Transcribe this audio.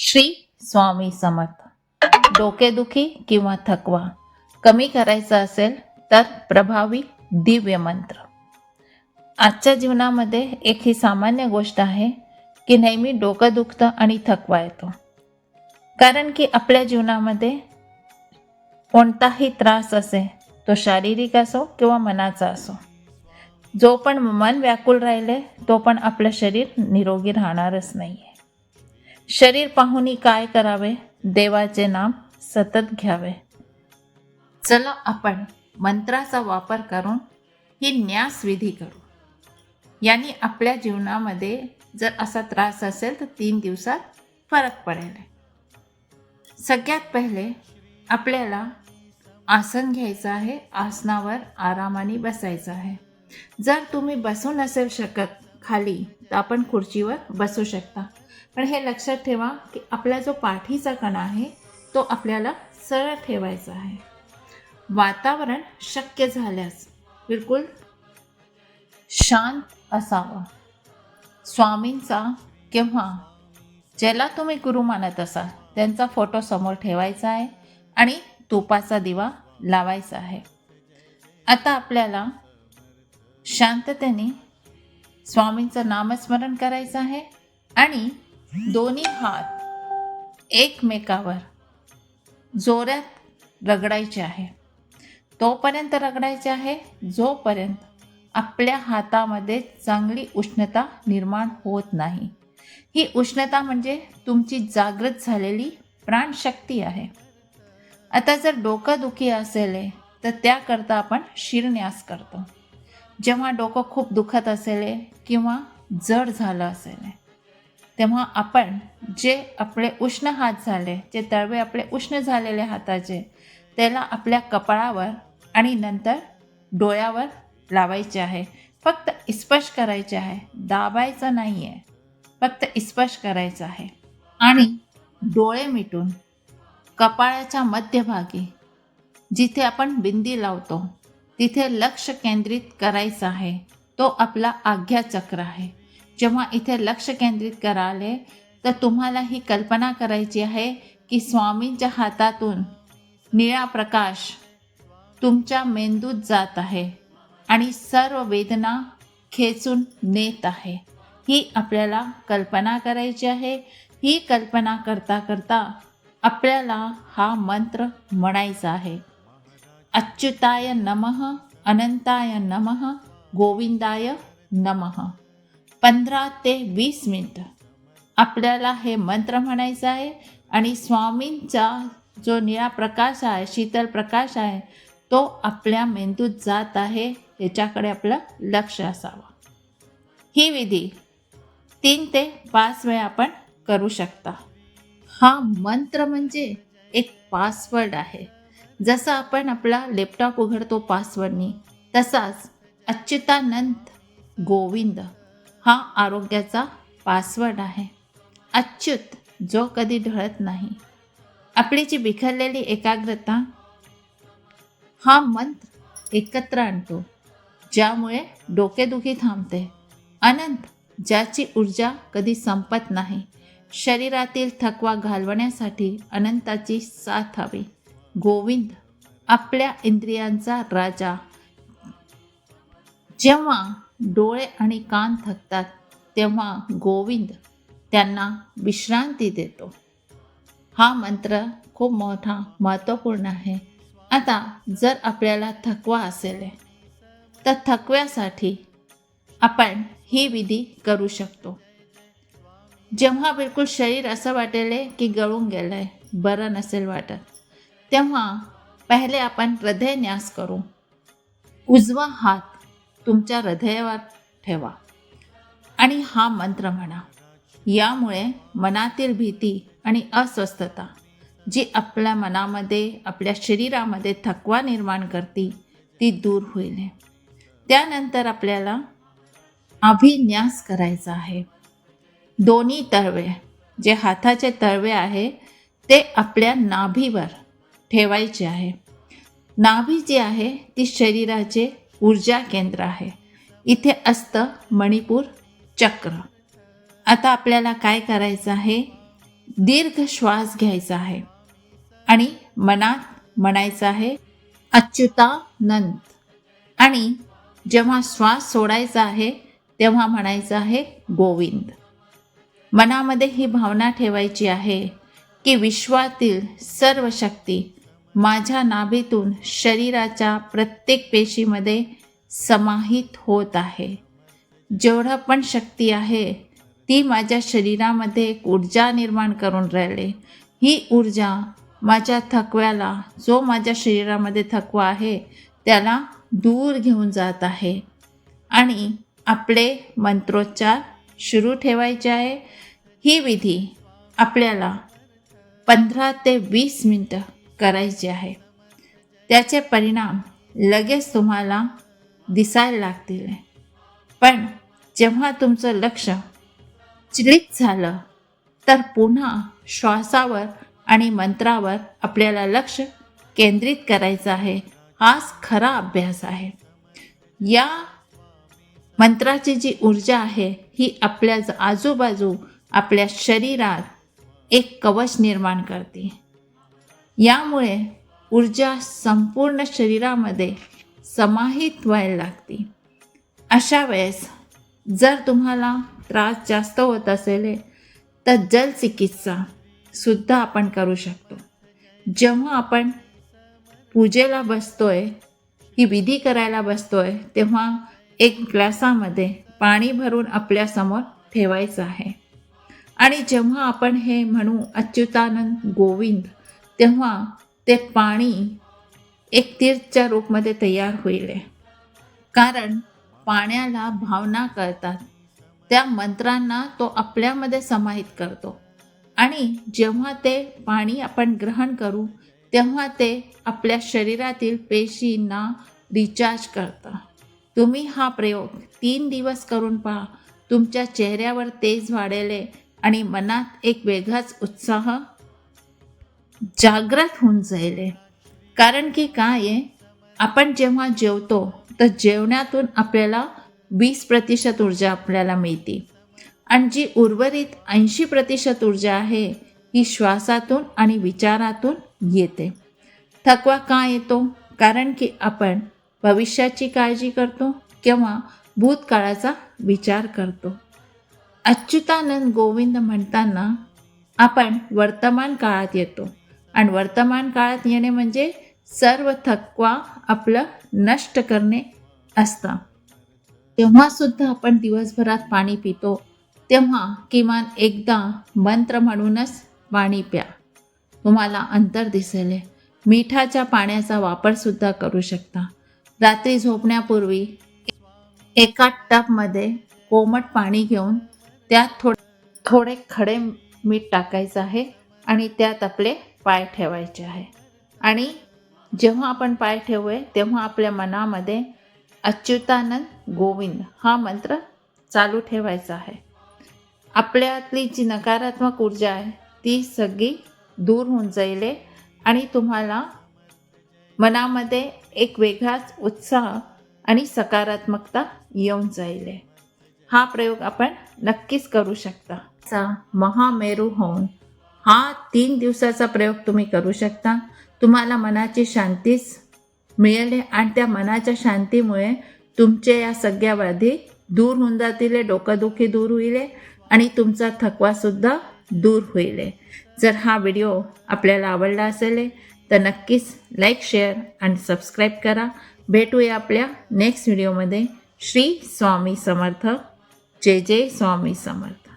श्री स्वामी समर्थ. डोकेदुखी किंवा थकवा कमी करायचा असेल तर प्रभावी दिव्य मंत्र. आजच्या जीवनामध्ये एक ही सामान्य गोष्ट आहे की नेहमी डोकं दुखतं आणि थकवा येतो. कारण की आपल्या जीवनामध्ये कोणताही त्रास असे तो शारीरिक असो किंवा मनाचा असो जो पण मन व्याकुळ राहिले तो पण आपलं शरीर निरोगी राहणारच नाही आहे शरीर पाहुणी काय करावे? देवाचे नाम सतत घ्यावे. चला आपण मंत्राचा वापर करून ही न्यास विधी करू. यांनी आपल्या जीवनामध्ये जर असा त्रास असेल तर तीन दिवसात फरक पडेल. सगळ्यात पहिले आपल्याला आसन घ्यायचं आहे आसनावर आरामाने बसायचं आहे. जर तुम्ही बसू नसेल शकत खाली तर आपण खुर्चीवर बसू शकता. पण हे लक्षात ठेवा की आपला जो पाठीचा कणा आहे तो आपल्याला सरळ ठेवायचा आहे. वातावरण शक्य झाल्यास बिलकुल शांत असावं. स्वामींचा किंवा ज्याला तुम्ही गुरु मानत असाल त्यांचा फोटो समोर ठेवायचा आहे आणि तुपाचा दिवा लावायचा आहे. आता आपल्याला शांततेने स्वामींचं नामस्मरण करायचं आहे आणि दोन्ही हात एकमेकावर जोरात रगडायचे आहे. तोपर्यंत रगडायचे आहे जोपर्यंत आपल्या हातामध्ये चांगली उष्णता निर्माण होत नाही. ही उष्णता म्हणजे तुमची जागृत झालेली प्राणशक्ती आहे. आता जर डोकं दुखी असेल तर त्याकरता आपण शिरन्यास करतो. जेव्हा डोकं खूप दुखत असेल किंवा जड झालं असेल तेव्हा आपण जे आपले उष्ण हात झाले जे तळवे आपले उष्ण झालेले हाताचे त्याला आपल्या कपाळावर आणि नंतर डोळ्यावर लावायचे आहे. फक्त स्पर्श करायचे आहे. दाबायचं नाही आहे फक्त स्पर्श करायचं आहे. आणि डोळे मिटून कपाळाच्या मध्यभागी जिथे आपण बिंदी लावतो तिथे लक्ष केंद्रित करायचं आहे. तो आपला आज्ञाचक्र आहे. जेव्हा इथे लक्ष केंद्रित कराले तर तुम्हाला ही कल्पना करायची आहे की स्वामींच्या हातातून निळा प्रकाश तुमच्या मेंदूत जात आहे आणि सर्व वेदना खेचून नेत आहे. ही आपल्याला कल्पना करायची आहे. ही कल्पना करता करता आपल्याला हा मंत्र म्हणायचा आहे. अच्युताय नमः अनंताय नमः गोविंदाय नमः. पंधरा ते वीस मिनटं. आपल्याला हे मंत्र म्हणायचं आहे आणि स्वामींचा जो निळा प्रकाश आहे शीतल प्रकाश आहे तो आपल्या मेंदूत जात आहे याच्याकडे आपलं लक्ष असावं. ही विधी तीन ते पाच वेळा आपण करू शकता. हा मंत्र म्हणजे एक पासवर्ड आहे. जसं आपण आपला लॅपटॉप उघडतो पासवर्डनी तसाच अच्युतानंद गोविंद हा आरोग्याचा पासवर्ड आहे. अच्युत जो कधी ढळत नाही. आपली जी बिखरलेली एकाग्रता हा मंत्र एकत्र आणतो ज्यामुळे डोकेदुखी थांबते. अनंत ज्याची ऊर्जा कधी संपत नाही शरीरातील थकवा घालवण्यासाठी अनंताची साथ हवी. गोविंद आपल्या इंद्रियांचा राजा. जेव्हा डोळे आणि कान थकतात तेव्हा गोविंद त्यांना विश्रांती देतो. हा मंत्र खूप मोठा महत्त्वपूर्ण आहे. आता जर आपल्याला थकवा असेल तर थकव्यासाठी आपण ही विधी करू शकतो. जेव्हा बिलकुल शरीर असं वाटेल की गळून गेलं आहे बरं नसेल वाटत. तेव्हा पहिले आपण हृदयन्यास करू. उजवा हात तुमच्या हृदयावर ठेवा. आणि हा मंत्र म्हणा. यामुळे मनातील भीती आणि अस्वस्थता जी आपल्या मनामध्ये आपल्या शरीरामध्ये थकवा निर्माण करते ती दूर होईल. त्यानंतर आपल्याला अभिन्यास करायचा आहे. दोन्ही तळवे जे हाताचे तळवे आहे ते आपल्या नाभीवर ठेवायचे आहे. नाभी जी आहे ती शरीराचे ऊर्जा केंद्र आहे. इथे असतं मणिपूर चक्र. आता आपल्याला काय करायचं आहे? दीर्घ श्वास घ्यायचा आहे. आणि मनात म्हणायचं आहे अच्युतानंद आणि जेव्हा श्वास सोडायचा आहे तेव्हा म्हणायचं आहे गोविंद. मनामध्ये ही भावना ठेवायची आहे की विश्वातील सर्व शक्ती माझ्या नाभीतून शरीराच्या प्रत्येक पेशीमध्ये समाहित होत आहे. जेवढा पण शक्ती आहे ती माझ्या शरीरामध्ये एक ऊर्जा निर्माण करून राहिली. ही ऊर्जा माझ्या थकव्याला जो माझ्या शरीरामध्ये थकवा आहे त्याला दूर घेऊन जात आहे. आणि आपले मंत्रोच्चार सुरू ठेवायचे आहे. ही विधी आपल्याला पंधरा ते वीस मिनटं करायची आहे. त्याचे परिणाम लगेच तुम्हाला दिसायला लागतील. पण जेव्हा तुमचं लक्ष चिलित झालं तर पुन्हा श्वासावर आणि मंत्रावर आपल्याला लक्ष केंद्रित करायचं आहे. हाच खरा अभ्यास आहे. या मंत्राची जी ऊर्जा आहे ही आपल्या आजूबाजू आपल्या शरीरात एक कवच निर्माण करते. यामुळे ऊर्जा संपूर्ण शरीरामध्ये समाहित व्हायला लागते. अशा वेळेस जर तुम्हाला त्रास जास्त होत असेल तर जलचिकित्सा सुद्धा आपण करू शकतो. जेव्हा आपण पूजेला बसतोय ही विधी करायला बसतोय तेव्हा एक ग्लासामध्ये पाणी भरून आपल्यासमोर ठेवायचं आहे. आणि जेव्हा आपण हे म्हणू अच्युतानंद गोविंद तेव्हा ते पाणी एक तीर्थच्या रूपमध्ये तयार होईल. कारण पाण्याला भावना कळतात त्या मंत्रांना तो आपल्यामध्ये समाहित करतो. आणि जेव्हा ते पाणी आपण ग्रहण करू तेव्हा ते आपल्या शरीरातील पेशींना रिचार्ज करतं. तुम्ही हा प्रयोग तीन दिवस करून पहा. तुमच्या चेहऱ्यावर तेज वाढेले आणि मनात एक वेगळाच उत्साह जागृत होऊन जाईल कारण की काय आहे? आपण जेव्हा जेवतो तर जेवणातून आपल्याला वीस प्रतिशत ऊर्जा आपल्याला मिळते. आणि जी उर्वरित ऐंशी प्रतिशत ऊर्जा आहे ही श्वासातून आणि विचारातून येते. थकवा का येतो? कारण की आपण भविष्याची काळजी करतो किंवा भूतकाळाचा विचार करतो. अच्युतानंद गोविंद म्हणताना आपण वर्तमान काळात येतो. आणि वर्तमान काळात येणे म्हणजे सर्व थकवा आपलं नष्ट करणे असतं. तेव्हा सुद्धा आपण दिवसभरात पाणी पितो. तेव्हा किमान एकदा मंत्र म्हणूनच पाणी प्या. तुम्हाला अंतर दिसेल. मिठाच्या पाण्याचा वापर सुद्धा करू शकता. रात्री झोपण्यापूर्वी एका टबमध्ये कोमट पाणी घेऊन त्यात थोडे थोडे खडे मीठ टाकायचं आहे आणि त्यात आपले पाय ठेवायचे आहे. आणि जेव्हा आपण पाय ठेवूय तेव्हा आपल्या मनामध्ये अच्युतानंद गोविंद हा मंत्र चालू ठेवायचा आहे. आपल्यातली जी नकारात्मक ऊर्जा आहे ती सगळी दूर होऊन जाईल आणि तुम्हाला मनामध्ये एक वेगळाच उत्साह आणि सकारात्मकता येऊन जाईल. हा प्रयोग आपण नक्कीच करू शकता. चा महामेरू होऊन. हा तीन दिवसाचा प्रयोग तुम्ही करू शकता. तुम्हाला मनाची शांतीच मिळेल आणि त्या मनाच्या शांतीमुळे तुमच्या या सगळ्या व्याधी दूर होऊन जातील डोकंदुखी दूर होईल आणि तुमचा थकवासुद्धा दूर होईल. जर हा व्हिडिओ आपल्याला आवडला असेल तर नक्कीच लाईक शेअर आणि सबस्क्राईब करा. भेटूया आपल्या नेक्स्ट व्हिडिओमध्ये श्री स्वामी समर्थ. जय जय स्वामी समर्थ.